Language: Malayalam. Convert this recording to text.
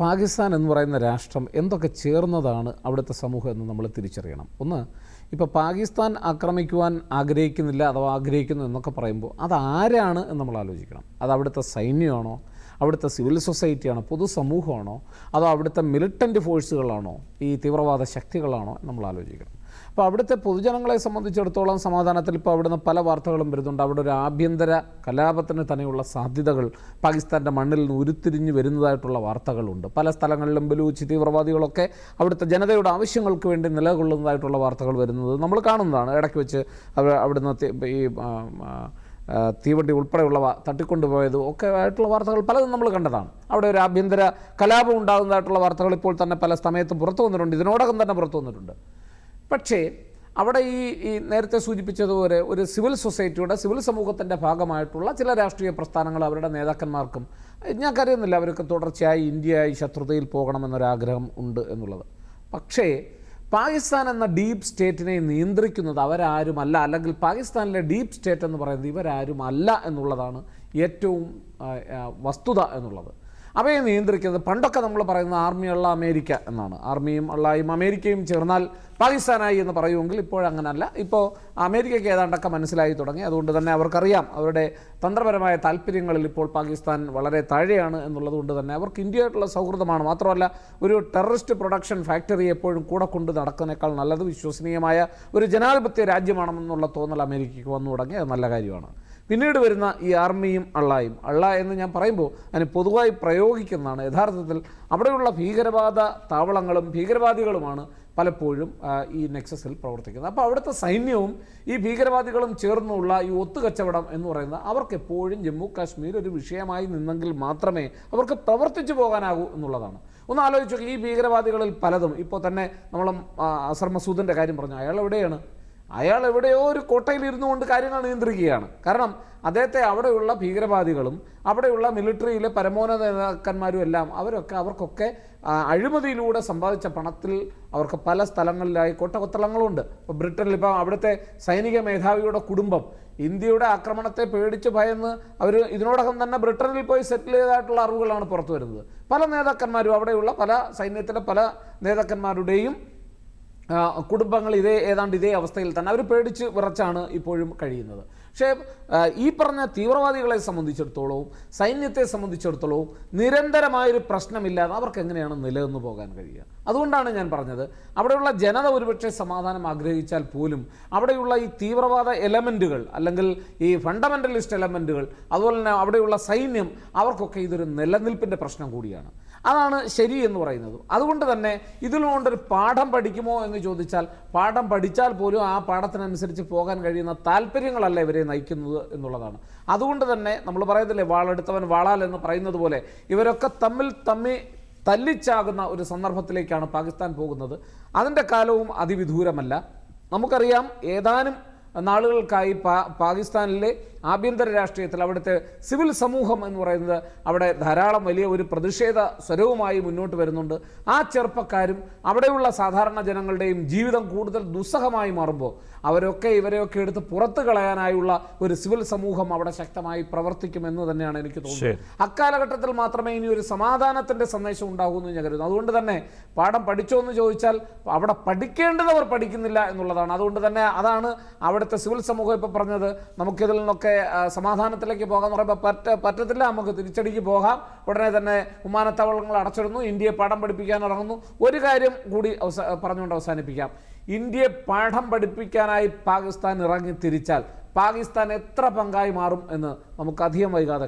പാകിസ്ഥാൻ എന്ന് പറയുന്ന രാഷ്ട്രം എന്തൊക്കെ ചേർന്നതാണ് അവിടുത്തെ സമൂഹം എന്ന് നമ്മൾ തിരിച്ചറിയണം. ഒന്ന് ഇപ്പോൾ പാകിസ്ഥാൻ ആക്രമിക്കുവാൻ ആഗ്രഹിക്കുന്നില്ല അഥവാ ആഗ്രഹിക്കുന്നു എന്നൊക്കെ പറയുമ്പോൾ അത് ആരാണ് എന്ന് നമ്മൾ ആലോചിക്കണം. അത് അവിടുത്തെ സൈന്യമാണോ? അവിടുത്തെ സിവിൽ സൊസൈറ്റിയാണോ? പൊതുസമൂഹമാണോ? അതോ അവിടുത്തെ മിലിറ്റന്റ് ഫോഴ്സുകളാണോ ഈ തീവ്രവാദ ശക്തികളാണോ നമ്മൾ ആലോചിക്കണം. അപ്പോൾ അവിടുത്തെ പൊതുജനങ്ങളെ സംബന്ധിച്ചിടത്തോളം സമാധാനത്തിൽ ഇപ്പോൾ അവിടുന്ന് പല വാർത്തകളും വരുന്നുണ്ട്. അവിടെ ഒരു ആഭ്യന്തര കലാപത്തിന് തന്നെയുള്ള സാധ്യതകൾ പാകിസ്ഥാന്റെ മണ്ണിൽ നിന്ന് ഉരുത്തിരിഞ്ഞ് വരുന്നതായിട്ടുള്ള വാർത്തകളുണ്ട്. പല സ്ഥലങ്ങളിലും ബലൂച്ചി തീവ്രവാദികളൊക്കെ അവിടുത്തെ ജനതയുടെ ആവശ്യങ്ങൾക്ക് വേണ്ടി നിലകൊള്ളുന്നതായിട്ടുള്ള വാർത്തകൾ വരുന്നത് നമ്മൾ കാണുന്നതാണ്. ഇടയ്ക്ക് വെച്ച് അവിടുന്ന് ഈ തീവണ്ടി ഉൾപ്പെടെയുള്ളവ തട്ടിക്കൊണ്ടുപോയതും ഒക്കെ ആയിട്ടുള്ള വാർത്തകൾ പലതും നമ്മൾ കണ്ടതാണ്. അവിടെ ഒരു ആഭ്യന്തര കലാപം ഉണ്ടാകുന്നതായിട്ടുള്ള വാർത്തകൾ ഇപ്പോൾ തന്നെ പല സമയത്തും പുറത്തു വന്നിട്ടുണ്ട്. ഇതിനോടകം തന്നെ പുറത്തു വന്നിട്ടുണ്ട്. പക്ഷേ അവിടെ ഈ ഈ നേരത്തെ സൂചിപ്പിച്ചതുപോലെ ഒരു സിവിൽ സൊസൈറ്റിയുടെ സിവിൽ സമൂഹത്തിന്റെ ഭാഗമായിട്ടുള്ള ചില രാഷ്ട്രീയ പ്രസ്ഥാനങ്ങൾ അവരുടെ നേതാക്കന്മാർക്കും ഞാൻ കരുതുന്നില്ല അവർക്ക് തുടർച്ചയായി ഇന്ത്യയായി ശത്രുതയിൽ പോകണമെന്നൊരാഗ്രഹം ഉണ്ട് എന്നുള്ളത്. പക്ഷേ പാകിസ്ഥാൻ എന്ന ഡീപ്പ് സ്റ്റേറ്റിനെ നിയന്ത്രിക്കുന്നത് അവരാരുമല്ല അല്ലെങ്കിൽ പാകിസ്ഥാനിലെ ഡീപ്പ് സ്റ്റേറ്റ് എന്ന് പറയുന്നത് ഇവരാരുമല്ല എന്നുള്ളതാണ് ഏറ്റവും വസ്തുത എന്നുള്ളത്. അവയെ നിയന്ത്രിക്കുന്നത് പണ്ടൊക്കെ നമ്മൾ പറയുന്ന ആർമിയുള്ള അമേരിക്ക എന്നാണ്. ആർമിയും അള്ളായും അമേരിക്കയും ചേർന്നാൽ പാകിസ്ഥാനായി എന്ന് പറയുമെങ്കിൽ ഇപ്പോഴങ്ങനല്ല ഇപ്പോൾ അമേരിക്കയ്ക്ക് ഏതാണ്ടൊക്കെ മനസ്സിലായി തുടങ്ങി. അതുകൊണ്ട് തന്നെ അവർക്കറിയാം. അവരുടെ തന്ത്രപരമായ താല്പര്യങ്ങളിൽ ഇപ്പോൾ പാകിസ്ഥാൻ വളരെ താഴെയാണ് എന്നുള്ളത് കൊണ്ട് തന്നെ അവർക്ക് ഇന്ത്യയായിട്ടുള്ള സൗഹൃദമാണ്. മാത്രമല്ല ഒരു ടെററിസ്റ്റ് പ്രൊഡക്ഷൻ ഫാക്ടറി എപ്പോഴും കൂടെ കൊണ്ട് നടക്കുന്നതിനേക്കാൾ നല്ലത് വിശ്വസനീയമായ ഒരു ജനാധിപത്യ രാജ്യമാണെന്നുള്ള തോന്നൽ അമേരിക്കയ്ക്ക് വന്നു തുടങ്ങി. അത് നല്ല കാര്യമാണ്. പിന്നീട് വരുന്ന ഈ ആർമിയും അള്ളായും. അള്ള എന്ന് ഞാൻ പറയുമ്പോൾ അതിന് പൊതുവായി പ്രയോഗിക്കുന്നതാണ്. യഥാർത്ഥത്തിൽ അവിടെയുള്ള ഭീകരവാദ താവളങ്ങളും ഭീകരവാദികളുമാണ് പലപ്പോഴും ഈ നെക്സസിൽ പ്രവർത്തിക്കുന്നത്. അപ്പോൾ അവിടുത്തെ സൈന്യവും ഈ ഭീകരവാദികളും ചേർന്നുള്ള ഈ ഒത്തുകച്ചവടം എന്ന് പറയുന്നത് അവർക്ക് എപ്പോഴും ജമ്മു കാശ്മീർ ഒരു വിഷയമായി നിന്നെങ്കിൽ മാത്രമേ അവർക്ക് പ്രവർത്തിച്ചു പോകാനാകൂ എന്നുള്ളതാണ്. ഒന്ന് ആലോചിച്ചു ഈ ഭീകരവാദികളിൽ പലതും. ഇപ്പോൾ തന്നെ നമ്മൾ അസർ മസൂദിന്റെ കാര്യം പറഞ്ഞു. അയാൾ എവിടെയാണ്? അയാൾ എവിടെയോ ഒരു കോട്ടയിൽ ഇരുന്നു കൊണ്ട് കാര്യങ്ങൾ നിയന്ത്രിക്കുകയാണ്. കാരണം അദ്ദേഹത്തെ അവിടെയുള്ള ഭീകരവാദികളും അവിടെയുള്ള മിലിറ്ററിയിലെ പരമോന്നത നേതാക്കന്മാരും എല്ലാം അവരൊക്കെ അവർക്കൊക്കെ അഴിമതിയിലൂടെ സമ്പാദിച്ച പണത്തിൽ അവർക്ക് പല സ്ഥലങ്ങളിലായി കോട്ടകൊത്തളങ്ങളുണ്ട്. ഇപ്പോൾ ബ്രിട്ടനിൽ ഇപ്പോൾ അവിടുത്തെ സൈനിക മേധാവിയുടെ കുടുംബം ഇന്ത്യയുടെ ആക്രമണത്തെ പേടിച്ച് ഭയന്ന് അവർ ഇതിനോടകം തന്നെ ബ്രിട്ടനിൽ പോയി സെറ്റിൽ ചെയ്തതായിട്ടുള്ള അറിവുകളാണ് പുറത്തു വരുന്നത്. പല നേതാക്കന്മാരും അവിടെയുള്ള പല സൈന്യത്തിലെ പല നേതാക്കന്മാരുടെയും കുടുംബങ്ങൾ ഇതേ ഏതാണ്ട് ഇതേ അവസ്ഥയിൽ തന്നെ അവർ പേടിച്ച് വിറച്ചാണ് ഇപ്പോഴും കഴിയുന്നത്. പക്ഷേ ഈ പറഞ്ഞ തീവ്രവാദികളെ സംബന്ധിച്ചിടത്തോളവും സൈന്യത്തെ സംബന്ധിച്ചിടത്തോളവും നിരന്തരമായൊരു പ്രശ്നമില്ലാതെ അവർക്ക് എങ്ങനെയാണ് നിലനിന്ന് പോകാൻ കഴിയുക? അതുകൊണ്ടാണ് ഞാൻ പറഞ്ഞത് അവിടെയുള്ള ജനത ഒരുപക്ഷെ സമാധാനം ആഗ്രഹിച്ചാൽ പോലും അവിടെയുള്ള ഈ തീവ്രവാദ എലമെന്റുകൾ അല്ലെങ്കിൽ ഈ ഫണ്ടമെന്റലിസ്റ്റ് എലമെന്റുകൾ അതുപോലെ തന്നെ അവിടെയുള്ള സൈന്യം അവർക്കൊക്കെ ഇതൊരു നിലനിൽപ്പിന്റെ പ്രശ്നം കൂടിയാണ്. അതാണ് ശരി എന്ന് പറയുന്നത്. അതുകൊണ്ട് തന്നെ ഇതിലുകൊണ്ടൊരു പാഠം പഠിക്കുമോ എന്ന് ചോദിച്ചാൽ പാഠം പഠിച്ചാൽ പോലും ആ പാഠത്തിനനുസരിച്ച് പോകാൻ കഴിയുന്ന താല്പര്യങ്ങളല്ല ഇവരെ നയിക്കുന്നത് എന്നുള്ളതാണ്. അതുകൊണ്ട് തന്നെ നമ്മൾ പറയുന്നില്ലേ വാളെടുത്തവൻ വാളാൽ എന്ന് പറയുന്നത് പോലെ ഇവരൊക്കെ തമ്മിൽ തമ്മിൽ തല്ലിച്ചാകുന്ന ഒരു സന്ദർഭത്തിലേക്കാണ് പാകിസ്ഥാൻ പോകുന്നത്. അതിന്റെ കാലവും അതിവിദൂരമല്ല. നമുക്കറിയാം ഏതാനും നാളുകൾക്കായി പാകിസ്ഥാനിലെ ആഭ്യന്തര രാഷ്ട്രീയത്തിൽ അവിടുത്തെ സിവിൽ സമൂഹം എന്ന് പറയുന്നത് അവിടെ ധാരാളം വലിയ ഒരു പ്രതിഷേധ സ്വരവുമായി മുന്നോട്ട് വരുന്നുണ്ട്. ആ ചെറുപ്പക്കാരും അവിടെയുള്ള സാധാരണ ജനങ്ങളുടെയും ജീവിതം കൂടുതൽ ദുസ്സഹമായി മാറുമ്പോൾ അവരൊക്കെ ഇവരെയൊക്കെ എടുത്ത് പുറത്തു കളയാനായുള്ള ഒരു സിവിൽ സമൂഹം അവിടെ ശക്തമായി പ്രവർത്തിക്കുമെന്ന് തന്നെയാണ് എനിക്ക് തോന്നുന്നത്. അക്കാലഘട്ടത്തിൽ മാത്രമേ ഇനി ഒരു സമാധാനത്തിന്റെ സന്ദേശം ഉണ്ടാകൂ എന്ന് ഞാൻ കരുതുന്നു. അതുകൊണ്ട് തന്നെ പാഠം പഠിച്ചോ എന്ന് ചോദിച്ചാൽ അവിടെ പഠിക്കേണ്ടതവർ പഠിക്കുന്നില്ല എന്നുള്ളതാണ്. അതുകൊണ്ട് തന്നെ അതാണ് അവിടുത്തെ സിവിൽ സമൂഹം ഇപ്പോൾ പറഞ്ഞത് നമുക്കിതിൽ നിന്നൊക്കെ ആ, സമാധാനത്തിലേക്ക് പോകാമെന്ന് പറയുമ്പോൾ പറ്റ പറ്റത്തില്ല. നമുക്ക് തിരിച്ചടിക്ക് പോകാം. ഉടനെ തന്നെ വിമാനത്താവളങ്ങൾ അടച്ചിടുന്നു. ഇന്ത്യയെ പാഠം പഠിപ്പിക്കാൻ ഇറങ്ങുന്നു. ഒരു കാര്യം കൂടി അവസ പറഞ്ഞുകൊണ്ട് അവസാനിപ്പിക്കാം. ഇന്ത്യയെ പാഠം പഠിപ്പിക്കാനായി പാകിസ്ഥാൻ ഇറങ്ങി തിരിച്ചാൽ പാകിസ്ഥാൻ എത്ര പങ്കായി മാറും എന്ന് നമുക്ക് അധികം വൈകാതെ